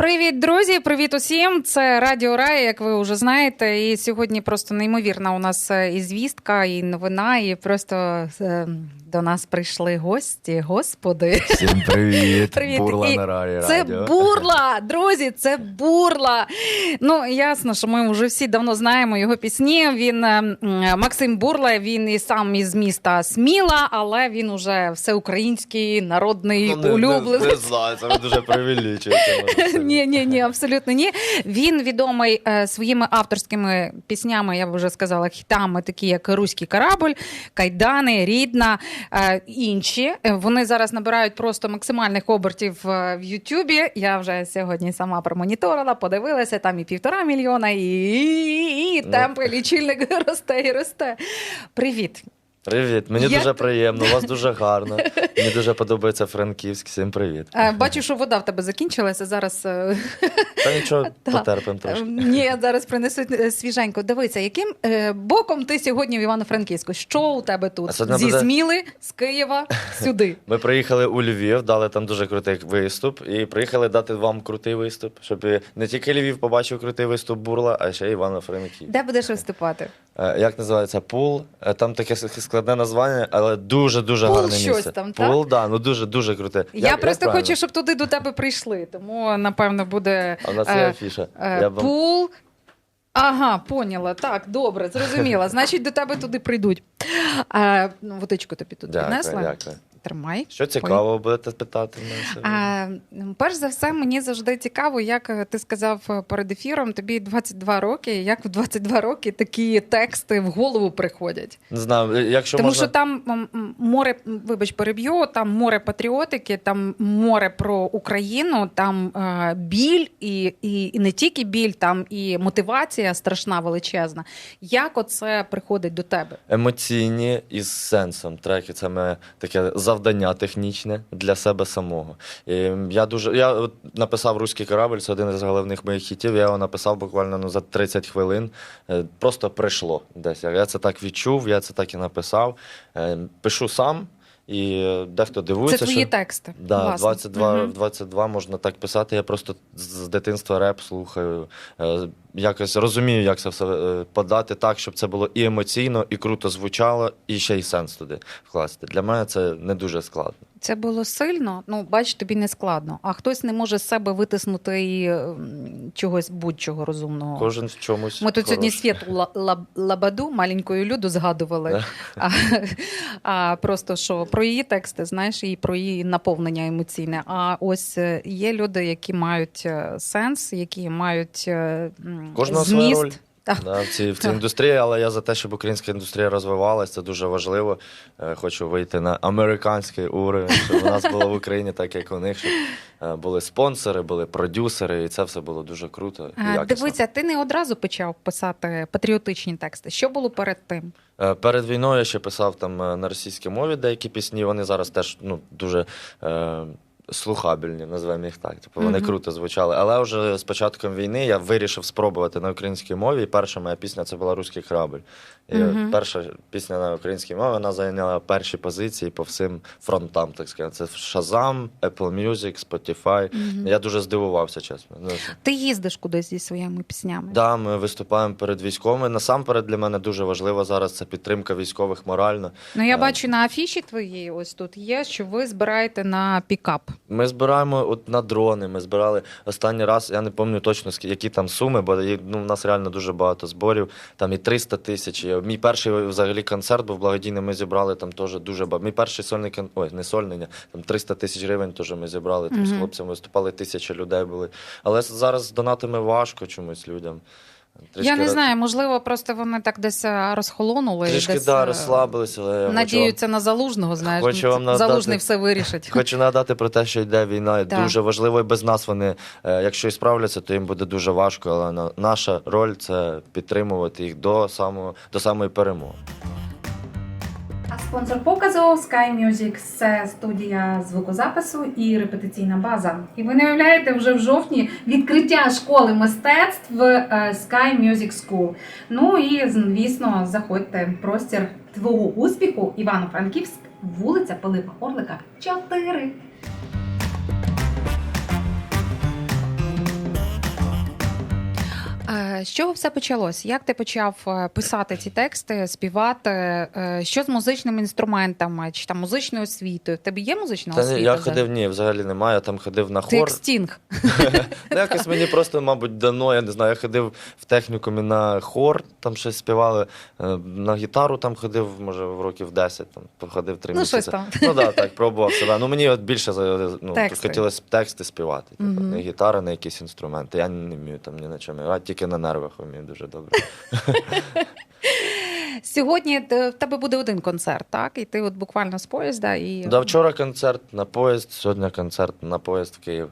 Привіт, друзі! Привіт усім! Це Радіо Рай, як ви вже знаєте. І сьогодні просто неймовірна у нас е, і звістка, і новина, і просто е, до нас прийшли гості. Господи, Всім привіт! Привіт. Бурла І на Рарі це Радіо. бурла! Друзі, це бурла. Ну ясно, що ми вже всі давно знаємо його пісні. Він е, Максим Бурла, він і сам із міста Сміла, але він уже всеукраїнський народний Ну, не, не, улюбленець. не знаю, це ви дуже преувеличуєте. Ні, ні, ні, абсолютно ні. Він відомий е, своїми авторськими піснями, я б вже сказала, хітами, такі як Руський корабль, Кайдани, Рідна, е, інші. Е, Вони зараз набирають просто максимальних обертів е, в Ютубі. Я вже сьогодні сама промоніторила, подивилася, там і півтора мільйона, і, і, і Ну. темпи лічильник росте і росте. Привіт. Привіт, мені Я- дуже приємно, у вас дуже гарно. Мені дуже подобається Франківськ. Всім привіт. Е, Бачу, що вода в тебе закінчилася. Зараз е, Та нічого, потерпимо трошки. Ем, Ні, зараз принесуть е, свіженько. Дивися, яким е, боком ти сьогодні в Івано-Франківську? Що у тебе тут? Зі буде- Зміли, з Києва, сюди. Ми приїхали у Львів, дали там дуже крутий виступ, і приїхали дати вам крутий виступ, щоб не тільки Львів побачив крутий виступ Бурла, а ще й Івано-Франків. Де будеш виступати? Е, Як називається пул? Е, Там таке складне названня, але дуже дуже Пул гарне щось місце. там, так? Пул, да, ну дуже дуже круте. Я, Як- просто як хочу, щоб туди до тебе прийшли. Тому напевно буде А на це е, афіша. е, Я пул. Ага, поняла. Так, добре, зрозуміла. Значить, до тебе туди прийдуть. Е, ну, водичку тобі тут Дякую, принесла. дякую. Тримай. Що цікаво будете питати? А, перш за все, мені завжди цікаво, як е, ти сказав е, перед ефіром, тобі 22 роки, як в 22 роки такі тексти в голову приходять. Не знаю, е, якщо Тому можна... що там море, вибач, переб'ю, там море патріотики, там море про Україну, там е, біль і, і, і не тільки біль, там і мотивація страшна, величезна. Як оце приходить до тебе? емоційні із сенсом. Треки це моє таке завдання технічне для себе самого. І я дуже я написав руський корабль, це один із головних моїх хітів. Я його написав буквально ну, за 30 хвилин. Е, Просто прийшло десь. Я це так відчув, я це так і написав. Е, Пишу сам. І дехто дивується, Це твої що тексти. Да, власне. 22, Мгм. 22 можна так писати. Я просто з дитинства реп слухаю. Е, Якось розумію, як це все е, подати так, щоб це було і емоційно, і круто звучало, і ще й сенс туди вкласти. Для мене це не дуже складно. Це було сильно. Ну, бач, тобі не складно. А хтось не може з себе витиснути і чогось будь-чого розумного. Кожен в чомусь. Ми тут сьогодні хороший. ла- лабаду, маленькою люду згадували. А, а просто що про її тексти, знаєш, і про її наповнення емоційне. А ось е, є люди, які мають е, сенс, які мають е, Кожного своя роль. Так. Да, в цій, в цій індустрії, але я за те, щоб українська індустрія розвивалася, це дуже важливо. Е, Хочу вийти на американський уровень, щоб у нас було в Україні так, як у них, щоб е, були спонсори, були продюсери, і це все було дуже круто. і А, якісно. Дивися, ти не одразу почав писати патріотичні тексти. Що було перед тим? Е, Перед війною я ще писав там е, на російській мові деякі пісні. Вони зараз теж ну, дуже е, слухабельні, називаємо їх так. Типу, вони Мгм. круто звучали. Але вже з початком війни я вирішив спробувати на українській мові. І перша моя пісня це була Руський корабль. І Мгм. перша пісня на українській мові вона зайняла перші позиції по всім фронтам, так сказати. Це Shazam, Apple Music, Spotify. Мгм. Я дуже здивувався, чесно. Ну, Ти їздиш кудись зі своїми піснями? Да, ми виступаємо перед військовими. Насамперед для мене дуже важливо зараз це підтримка військових морально. Ну я Е. бачу на афіші твоїй, ось тут є, що ви збираєте на пікап. Ми збираємо от на дрони. Ми збирали останній раз. Я не пам'ятаю точно які там суми, бо ну, в нас реально дуже багато зборів. Там і 300 тисяч. Мій перший взагалі концерт був благодійний. Ми зібрали там теж дуже багато. Мій перший сольний кон... ой, не сольний, там 300 тисяч гривень. Теж ми зібрали. Там з хлопцями виступали тисячі людей були. Але зараз з донатами важко чомусь людям. Я не роз- знаю, можливо, просто вони так десь е, розхолонули. і Трішки десь, да, е, розслабилися, але я хочу вам Надіються на залужного, знаєш. хочу ну, вам надати- Залужний все вирішить. Хочу нагадати про те, що йде війна, і Так. дуже важливо, і без нас вони, е, якщо і справляться, то їм буде дуже важко. Але на- наша роль це підтримувати їх до самого до самої перемоги. А спонсор показу Sky Music – це студія звукозапису і репетиційна база. І ви не уявляєте, вже в жовтні відкриття школи мистецтв е, Sky Music School. Ну і звісно, заходьте в простір твого успіху Івано-Франківськ, вулиця Пилипа Орлика, 4. З чого все почалось? Як ти почав е, писати ці тексти, співати? Е, Що з музичними інструментами чи там музичною освітою? Тебе є музична Та освіта? я ходив, ні, взагалі немає. Я там ходив на Ти хор. як стінг. Ну, якось мені просто, мабуть, дано, я не знаю. Я ходив в технікумі на хор, там щось співали. е, На гітару там ходив, може, в років 10, там походив три Ну, місяці. щось там. Ну так, так, пробував себе. Ну мені от більше ну, хотілося тексти співати. Типу, не гітара, не якісь інструменти. Я не вмію там ні на чому. Тільки на нервах вмію дуже добре. Сьогодні е, в тебе буде один концерт, так? І ти от буквально з поїзда і Да, вчора концерт на поїзд, сьогодні концерт на поїзд в Київ.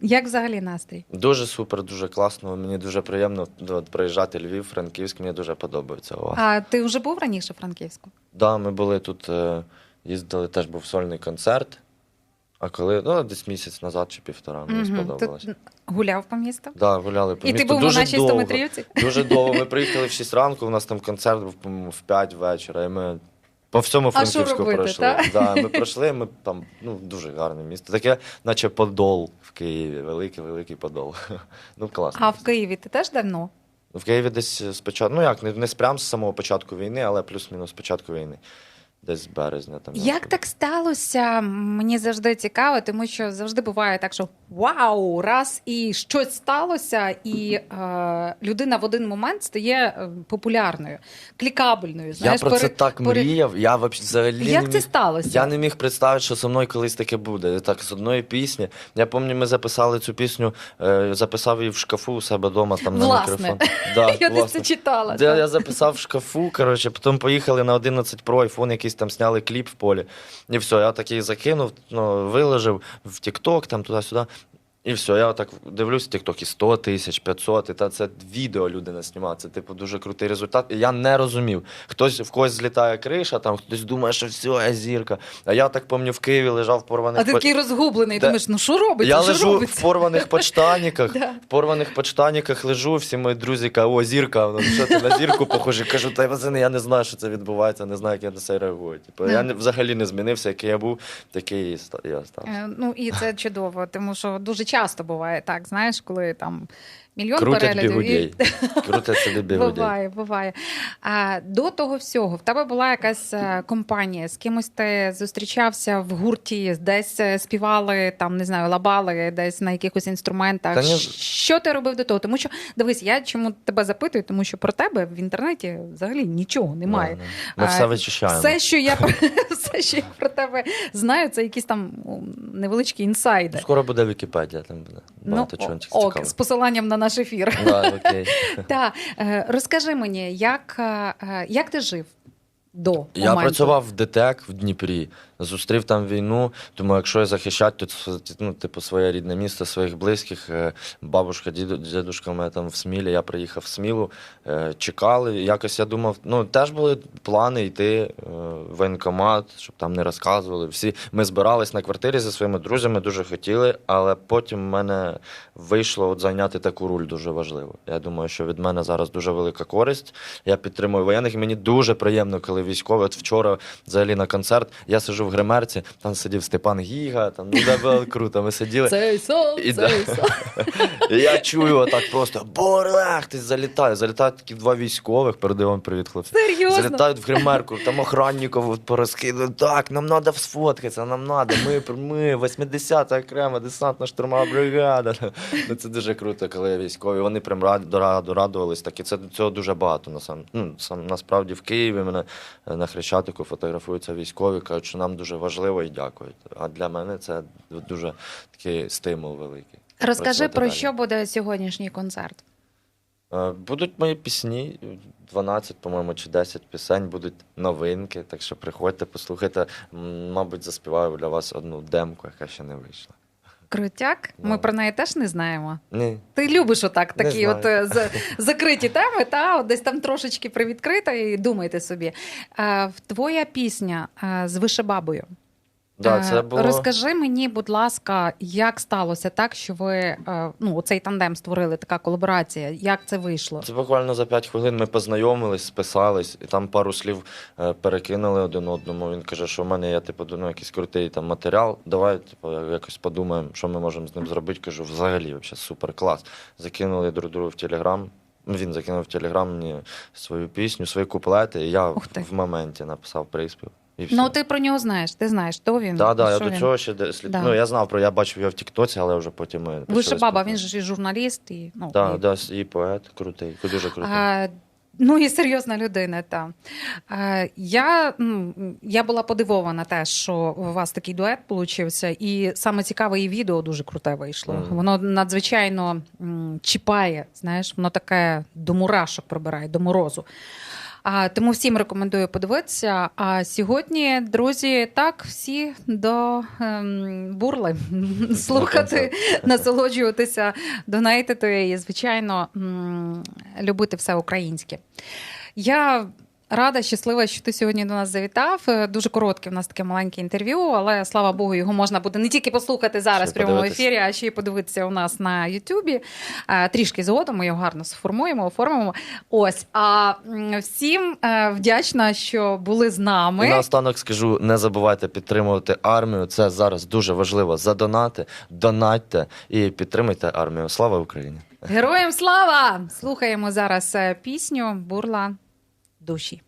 як взагалі настрій? Дуже супер, дуже класно. Мені дуже приємно от, приїжджати Львів, Франківськ. Мені дуже подобається у вас. А ти вже був раніше в Франківську? Да, ми були тут, е, їздили, теж був сольний концерт. А коли, ну, десь місяць назад чи півтора, мені Мгм. сподобалось. Ти гуляв по місту? Да, гуляли по І ти місту був на дуже нашій довго. стометрівці? Дуже довго. Ми приїхали в 6 ранку, у нас там концерт був по-моєму, в 5 вечора, і ми по всьому А що Франківську робити, пройшли. та? Да, ми пройшли, ми там ну, дуже гарне місто. Таке, наче Подол в Києві. Великий, великий Подол. Ну, класно. А в Києві ти теж давно? В Києві десь спочатку, ну як, не, не прям з самого початку війни, але плюс-мінус з початку війни. Десь з березня. Там, Як так сталося? Мені завжди цікаво, тому що завжди буває так, що вау, раз і щось сталося, і е, людина в один момент стає е, популярною, клікабельною. Я про це пере- так мріяв. Я взагалі не Як міг... це сталося? Я не міг представити, що зі мною колись таке буде. Так, з одної пісні. Я пам'ятаю, ми записали цю пісню, е, записав її в шкафу у себе вдома там на мікрофон. Да, Я десь це читала. Я записав в шкафу, коротше, потім поїхали на 11 Pro, iPhone якийсь там сняли кліп в полі. І все, я такий закинув, ну, виложив в TikTok, там туди-сюди. І все, я так дивлюсь, і 100 тисяч, 500, і та це відео людина знімає. Це типу дуже крутий результат. І я не розумів. Хтось в когось злітає криша, там хтось думає, що все, я зірка. А я так пам'ятаю, в Києві лежав в порваних А ти такий розгублений, Де- думаєш, ну що робиться? я що лежу робиться? в порваних почтаніках, в порваних почтаніках лежу, всі мої друзі кажуть, о, зірка, ну, що ти на зірку похожий? Кажу, та пацани, я не знаю, що це відбувається, не знаю, як я на це реагую. Типу, я взагалі не змінився, який я був, такий я став. Е, Ну і це чудово, тому що дуже часто буває так, знаєш, коли там мільйон Крутять переглядів. і- Крутять собі бігудей. Буває, буває. А до того всього, в тебе була якась е, компанія, з кимось ти зустрічався в гурті, десь е, співали, там не знаю, лабали, десь на якихось інструментах. Та ні. Що ти робив до того? Тому що дивись, я чому тебе запитую, тому що про тебе в інтернеті взагалі нічого немає. Ми А, все вичищаємо. Все, що я все, що я про тебе знаю, це якісь там невеличкі інсайди. Скоро буде Вікіпедія, там буде багато чого Ну, ок, з посиланням на наш ефір. Да, окей. Е, розкажи мені, як, е, як ти жив до Я працював в ДТЕК в Дніпрі, зустрів там війну. Думаю, якщо я захищати, то це, ну, типу, своє рідне місто, своїх близьких. Е, Бабушка, діду, дідушка у мене там в Смілі, я приїхав в Смілу, е, чекали. Якось я думав, ну теж були плани йти е, в воєнкомат, щоб там не розказували. Всі ми збирались на квартирі зі своїми друзями, дуже хотіли, але потім в мене вийшло от зайняти таку роль дуже важливу. Я думаю, що від мене зараз дуже велика користь. Я підтримую воєнних. і Мені дуже приємно, коли військові. От вчора взагалі на концерт я сижу в гримерці, там сидів Степан Гіга, там ну де було круто. Ми сиділи. Цей сон, І цей да. сон. І я чую отак просто Борах! Хтось залітає. Залітають такі два військових, передаю вам привіт, хлопці. Серйозно? Залітають в гримерку, там охранників порозкидали. Так, нам треба сфоткатися, нам треба. Ми, ми 80-та окрема десантна штурмова бригада. Ну, це дуже круто, коли військові. Вони прям рад, раду, радувались. Так, і це цього дуже багато. Насам, ну, сам, насправді в Києві мене на Хрещатику фотографуються військові, кажуть, що нам дуже важливо і дякують. А для мене це дуже такий стимул великий. Розкажи про далі. що буде сьогоднішній концерт. Е, Будуть мої пісні, 12, по-моєму, чи 10 пісень, будуть новинки. Так що приходьте, послухайте. Мабуть, заспіваю для вас одну демку, яка ще не вийшла. Крутяк? Ми Ну. про неї теж не знаємо. Ні. Ти любиш отак такі от е, закриті теми, та от десь там трошечки привідкрита, і думайте собі. Е, Твоя пісня е, з вишибабою. Да, Е, це було... Розкажи мені, будь ласка, як сталося так, що ви е, ну, цей тандем створили, така колаборація? Як це вийшло? Це буквально за 5 хвилин ми познайомились, списались, і там пару слів е, перекинули один одному. Він каже, що в мене є типу, ну, якийсь крутий там матеріал. Давай типу, якось подумаємо, що ми можемо з ним зробити. Кажу, взагалі, вообще, супер клас. Закинули друг другу в Телеграм. Він закинув в Телеграм мені свою пісню, свої куплети, і я в моменті написав приспів. І все. Ну, ти про нього знаєш, ти знаєш, хто він. Да, да, я до він. цього ще де- слід... Да. Ну, я знав про, я бачив його в Тіктоці, але вже потім ми. Вище почали баба, він же ж і журналіст, і ну, Да, і- да, і поет крутий, дуже крутий. А, ну і серйозна людина, та. А, я, м, я була подивована теж, що у вас такий дует получився, і саме цікаве і відео дуже круте вийшло. Мгм. Воно надзвичайно м, чіпає, знаєш, воно таке до мурашок пробирає, до морозу. А, тому всім рекомендую подивитися. А сьогодні, друзі, так, всі до ем, бурли слухати, насолоджуватися, донейтити і, звичайно, м, любити все українське. Я рада, щаслива, що ти сьогодні до нас завітав. Е, Дуже коротке в нас таке маленьке інтерв'ю, але слава Богу, його можна буде не тільки послухати зараз в прямому ефірі, а ще й подивитися у нас на Ютубі. Е, Трішки згодом ми його гарно сформуємо, оформимо. Ось. А всім е, вдячна, що були з І нами. наостанок скажу: не забувайте підтримувати армію. Це зараз дуже важливо. Задонати, донатьте і підтримуйте армію. Слава Україні! Героям слава! Слухаємо зараз пісню Бурла duši.